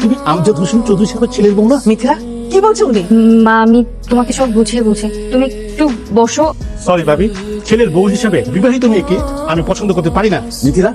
তুমি আমজাদ হোসেন চৌধুরী সাহেবের ছেলের বউ না। মিথিলা কি বলছো উনি মা আমি তোমাকে সব বুঝিয়ে বলছি তুমি একটু বসো। সরি ভাবি। ছেলের বউ হিসেবে বিবাহিত মেয়েকে আমি পছন্দ করতে পারি না। মিথিলা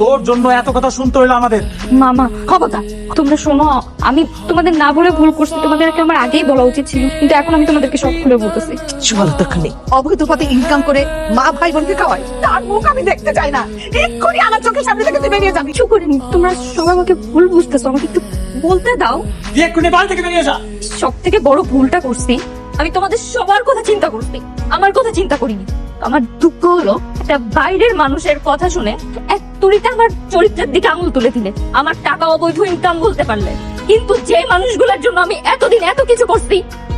তোর জন্য এত কথা শুনতে হইল আমাদের। মামা খবরদার তোমরা শোনো আমি তোমাদের না বলে ভুল করছি তোমাদেরকে আমার আগেই বলা উচিত ছিল কিন্তু এখন আমি তোমাদেরকে সব খুলে বলতেছি। কিছু বলার দরকার নেই অবৈধ পথে ইনকাম করে মা ভাই বোনকে খাওয়ায় তার মুখ আমি দেখতে চাই না। এক্ষুনি আমার চোখের সামনে থেকে তুই বেরিয়ে যাবি। কিছু করিনি তোমরা সবাই আমাকে ভুল বুঝতেছো আমাকে একটু বলতে দাও। এক্ষুনি বাড়ি থেকে বেরিয়ে যা। সব থেকে বড় ভুলটা করছি আমি তোমাদের সবার কথা চিন্তা করছি আমার কথা চিন্তা করিনি। আমার দুঃখ হলো একটা বাইরের মানুষের কথা শুনে এক তুড়িতে আমার চরিত্রের দিকে আঙুল তুলে দিলে আমার টাকা অবৈধ ইনকাম বলতে পারলে। কিন্তু যে মানুষগুলোর জন্য আমি এতদিন এত কিছু করছি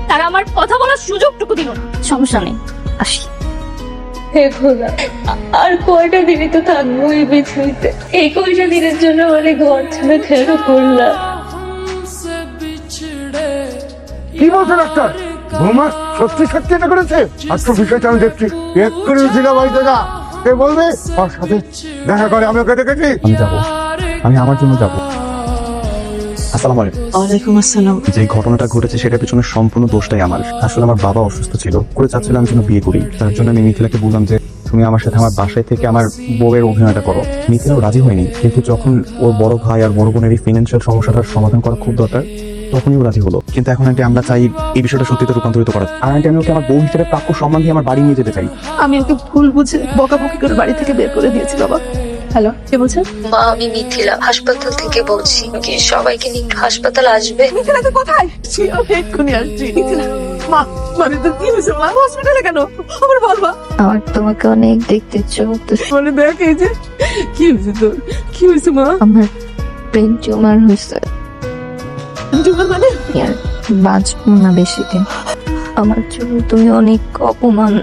তারা আমার কথা বলার সুযোগটুকু দিল না। সমস্যা নেই আসি। হে খোদা আর কয়টা দিনই তো থাকব এই পৃথিবীতে? এই কয়টা দিনের জন্য মানে ঘর ছেড়ে কেন করলাম? কি বলছে ডাক্তার? বৌমা সত্যি সত্যি এটা করেছে? আজকে বিষয়টা আমি দেখছি। বাড়িতে যা কে বলবে? ওর সাথে দেখা করে আমি ওকে দেখেছি আমি যাব। আমি আমার জন্য যাব। আসসালামু আলাইকুম। ওয়ালাইকুম আসসালাম। যে ঘটনাটা ঘটেছে সেটার পিছনে সম্পূর্ণ দোষটাই আমার। আসলে আমার বাবা অসুস্থ ছিল করে চাচ্ছিল আমি যেন বিয়ে করি। তার জন্য আমি মিথিলাকে বললাম যে তুমি আমার সাথে আমার বাসায় থেকে আমার বউয়ের অভিনয়টা করো। মিথিলাও রাজি হয়নি। কিন্তু যখন ওর বড় ভাই আর বড় বোনের এই ফিনান্সিয়াল সমস্যাটার সমাধান করা খুব দরকার তখনই রাজি হলো। কিন্তু এখন আন্টি আমরা চাই এই বিষয়টা সত্যিতে রূপান্তরিত করা আর আন্টি আমি ওকে আমার বউ হিসেবে প্রাপ্য সম্মান দিয়ে আমার বাড়ি নিয়ে যেতে চাই। আমি ওকে ভুল বুঝে বকাবকি করে বাড়ি থেকে বের করে দিয়েছি বাবা। হ্যালো কে বলছেন? মা আমি মিথিলা হাসপাতাল থেকে বলছি। কি সবাইকে নিয়ে একটু হাসপাতাল আসবে? মিথিলা তুই কোথায়? আমি এক্ষুনি আসছি। মিথিলা মা মানে তোর কি হয়েছে মা? হসপিটালে কেন? আমার বল মা। আমার তোমাকে অনেক দেখতে ইচ্ছে করতেছে মানে দেখ এই যে কি হয়েছে তোর? কি হয়েছে মা? আমার ব্রেন টিউমার হয়েছে। বাঁচবো না বেশি দিন। আমার জন্য তুমি অনেক অপমান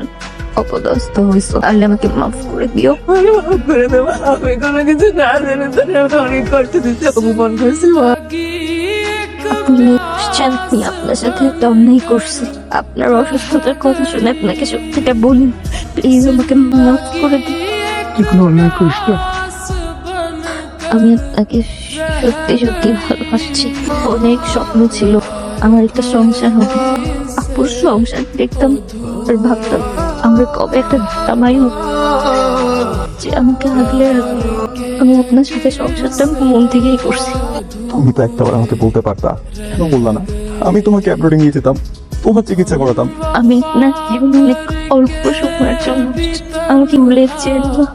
অপদস্থ হয়েছো তাহলে আমাকে মাফ করে দিও। আমি মাফ করে দেবো। আমি কোনো কিছু না জেনে আমি অনেক কষ্ট দিতে অপমান করেছি। আপনি আপনার সাথে একটা অন্যায় করছি। আপনার অসুস্থতার কথা শুনে আপনাকে সত্যিটা বলি। প্লিজ আমাকে মাফ করে দিন। কোনো অন্যায় করিস না। আমি আপনাকে সত্যি সত্যি ভালোবাসছি। অনেক স্বপ্ন ছিল। আমার একটা সংসার হবে। আপুর সংসার দেখতাম আর ভাবতাম আমরা কবে একটা জামাই হোক যে আমাকে আগলে আমি আপনার সাথে সংসারটা মন থেকেই করছি। তুমি তো একটাবার আমাকে বলতে পারতা কেন বললা না। আমি তোমাকে অ্যাব্রোডে নিয়ে যেতাম তোমার চিকিৎসা করাতাম। আমি আপনার জীবনে অনেক অল্প সময়ের জন্য আমাকে ভুলে যেও না।